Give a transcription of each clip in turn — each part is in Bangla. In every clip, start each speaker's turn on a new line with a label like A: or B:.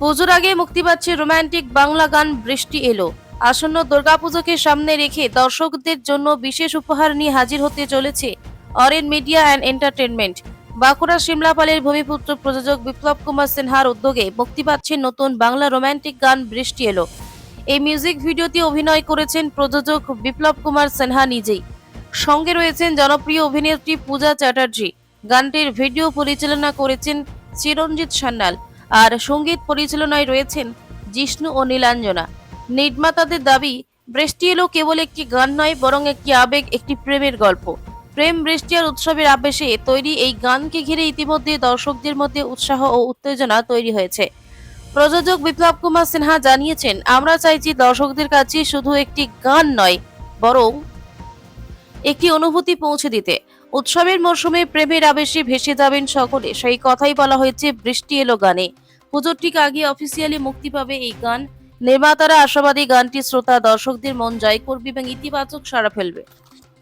A: পুজোর আগে মুক্তি পাচ্ছে রোমান্টিক বাংলা গান বৃষ্টি এলো। আসন্ন দুর্গাপুজোকে সামনে রেখে দর্শকদের জন্য বিশেষ উপহার নিয়ে হাজির হতে চলেছে Oren media and entertainment. Bankura সিমলাপালের ভূমিপুত্র প্রযোজক বিপ্লব কুমার সিনহার উদ্যোগে মুক্তি পাচ্ছে নতুন বাংলা রোমান্টিক গান বৃষ্টি এলো। এই মিউজিক ভিডিওতে অভিনয় করেছেন প্রযোজক বিপ্লব কুমার সিনহা নিজেই। সঙ্গে রয়েছেন জনপ্রিয় অভিনেত্রী পূজা চ্যাটার্জি। গানটির ভিডিও পরিচালনা করেছেন চিরঞ্জিত সান্যাল। আর সংগীত পরিচালনায় রয়েছেন জিষ্ণু ও নীলাঞ্জনা। নির্মাতাদের দাবি, বৃষ্টি এলো কেবল একটি গান নয়, বরং একটি আবেগ, একটি প্রেমের গল্প। প্রেম, বৃষ্টি আর উৎসবের আবেশে তৈরি এই গানকে ঘিরে ইতিমধ্যে দর্শকদের মধ্যে উৎসাহ ও উত্তেজনা তৈরি হয়েছে। প্রযোজক বিপ্লব কুমার সিনহা জানিয়েছেন, আমরা চাইছি দর্শকদের কাছে শুধু একটি গান নয়, বরং একটি অনুভূতি পৌঁছে দিতে। উৎসবের মরশুমে প্রেমের আবেশে ভেসে যাবেন সকলে। সেই কথাই বলা হয়েছে বৃষ্টি এলো গানে। পুজোর ঠিক আগে অফিসিয়ালি মুক্তি পাবে এই গান। নির্মাতারা আশাবাদী গানটি শ্রোতা দর্শকদের মন জয় করবে এবং ইতিবাচক সাড়া ফেলবে।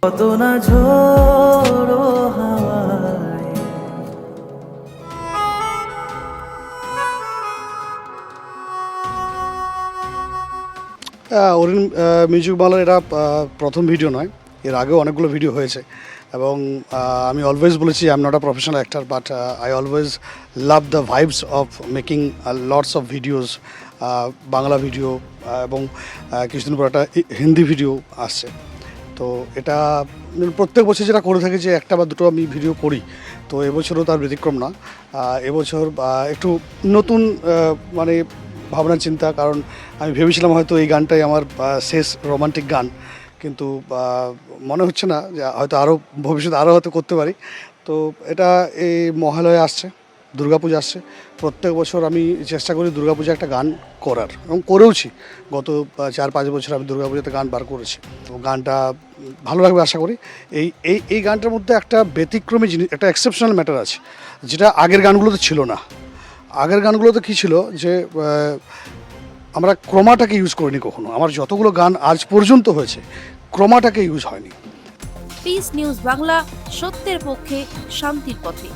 B: কত না ঝোড়ো হাওয়ায়।
C: অরিন মিউজিক বাংলার এটা প্রথম ভিডিও নয় এর আগেও অনেকগুলো ভিডিও হয়েছে। এবং আমি অলওয়েজ বলেছি I am not a professional actor but I always love the vibes of making lots of videos Bangla video এবং আহ, কিছুদিন পর একটা হিন্দি ভিডিও আসছে। তো এটা মানে প্রত্যেক বছর যেটা করে থাকি যে একটা বা দুটো আমি ভিডিও করি তো এবছরও তার ব্যতিক্রম না। এবছর একটু নতুন মানে ভাবনা চিন্তা কারণ আমি ভেবেছিলাম হয়তো এই গানটাই আমার শেষ রোমান্টিক গান। কিন্তু মনে হচ্ছে না যে হয়তো আরও ভবিষ্যতে আরও হয়তো করতে পারি। তো এটা এই মহালয়ে আসছে, দুর্গাপূজা আসছে। প্রত্যেক বছর আমি চেষ্টা করি দুর্গাপূজা একটা গান করার এবং করেওছি। গত চার পাঁচ বছর আমি দুর্গাপূজাতে গান বার করেছি। তো গানটা ভালো লাগবে আশা করি। এই এই এই গানটার মধ্যে একটা ব্যতিক্রমী জিনিস, একটা এক্সেপশনাল ম্যাটার আছে। যেটা আগের গানগুলোতে ছিল না। আগের গানগুলোতে কী ছিল যে আমরা ক্রোমাটাকে ইউজ করিনি কখনো। আমার যতগুলো গান আজ পর্যন্ত হয়েছে, ক্রোমাটাকে ইউজ হয়নি।
A: পিস নিউজ বাংলা, সত্যের পক্ষে, শান্তির পথে।